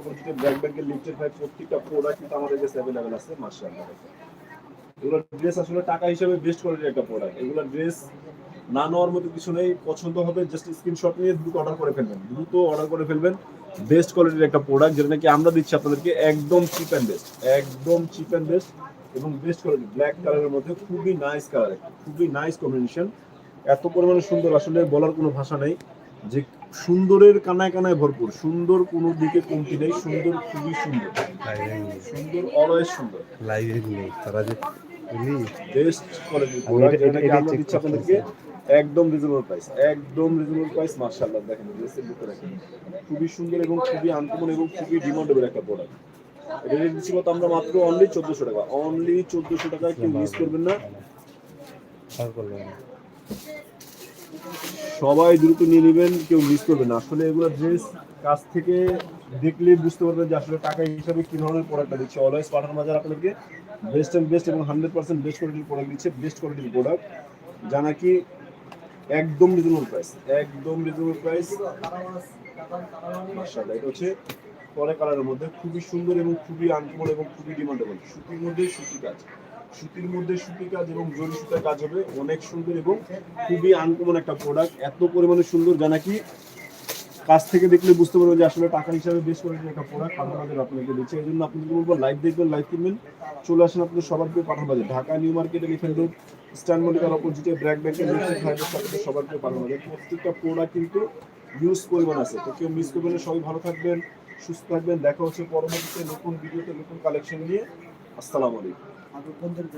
অপোজিটে ব্র্যাক ব্যাংকের লিফটেড ভাই প্রত্যেকটা প্রোডাক্ট কিন্তু আমাদের কাছে অ্যাভেলেবেল আছে মার্শাল্লাহ এগুলো ড্রেস আসলে টাকা হিসেবে বেস্ট কোয়ালিটির একটা প্রোডাক্ট এগুলো ড্রেস না নেওয়ার মতো কিছু নেই, পছন্দ হবে জাস্ট স্ক্রিনশট নিয়ে দ্রুত অর্ডার করে ফেলবেন। দ্রুত অর্ডার করে ফেলবেন বেস্ট কোয়ালিটির একটা প্রোডাক্ট যেটা নাকি আমরা দিচ্ছি আপনাদেরকে একদম চিপ অ্যান্ড বেস্ট একদম চিপ অ্যান্ড বেস্ট এবং বেস্ট কোয়ালিটি ব্ল্যাক কালারের মধ্যে খুবই নাইস কালার খুবই নাইস কম্বিনেশন এত পরিমাণে সুন্দর আসলে বলার কোনো ভাষা নেই যে সুন্দরের কানায় কানায় ভরপুর। সুন্দর কোনো দিকে কমতি নেই সুন্দর খুবই সুন্দর। সুন্দর অলওয়েজ সুন্দর। লাইভে নেই তারা যে বেস্ট প্রোডাক্ট যেটাকে আমরা দিচ্ছি আপনাদেরকে একদম রিজনেবল প্রাইস একদম রিজনেবল প্রাইস মাশাআল্লাহ দেখেন ড্রেসের ভিতরে দেখেন খুবই সুন্দর এবং খুবই আনকমন এবং খুবই ডিমান্ডেবল একটা প্রোডাক্ট রেট দিচ্ছি কত? আমরা মাত্র অনলি চোদ্দশো টাকা অনলি চোদ্দশো টাকা কেউ মিস করবেন না। আর করল না। সবাই দ্রুত নিয়ে নেবেন, কেউ মিস করবেন না। আসলে এগুলো ড্রেস কাছ থেকে দেখলে বুঝতে পারবেন যে আসলে টাকা হিসাবে কি ধরনের প্রোডাক্টটা দিচ্ছে। অলওয়েজ পাঠান বাজার আপনাদেরকে বেস্ট অ্যান্ড বেস্ট এবং হান্ড্রেড পার্সেন্ট বেস্ট কোয়ালিটির প্রোডাক্ট দিচ্ছে বেস্ট কোয়ালিটির প্রোডাক্ট যা নাকি একদম রিজনেবল প্রাইস একদম রিজনেবল প্রাইস মাশাআল্লাহ, এটা হচ্ছে পরে কালারের মধ্যে খুবই সুন্দর এবং খুবই আনকমন এবং খুবই ডিমান্ডেবল সুতির মধ্যে সুতি কাজ। সুতির মধ্যে সুতি কাজ এবং জরি সুতার কাজ হবে। অনেক সুন্দর এবং খুবই আনকমন একটা প্রোডাক্ট এত পরিমাণে সুন্দর যা নাকি কাছ থেকে দেখলে বুঝতে পারবেন যে আসলে টাকা হিসাবে বেশ করে একটা প্রোডাক্ট পাঠান বাজার আপনাকে দিচ্ছে। এই জন্য আপনাদের বলব লাইভ দেখবেন লাইভ কিনবেন। চলে আসেন আপনাদের সবার প্রিয় Pathan Bazar, Dhaka New Market Elephant Road stand মল্লিকার অপোজিটে ব্র্যাক ব্যাংকের সবার প্রিয় পাঠান বাজার। প্রত্যেকটা প্রোডাক্ট কিন্তু ইউজ পরিমাণ আছে। তো কেউ মিস করবেন সবাই ভালো থাকবেন, সুস্থ থাকবেন। দেখা হচ্ছে পরবর্তীতে নতুন ভিডিওতে নতুন কালেকশন নিয়ে। আসসালামু আলাইকুম। 아그 건드리더니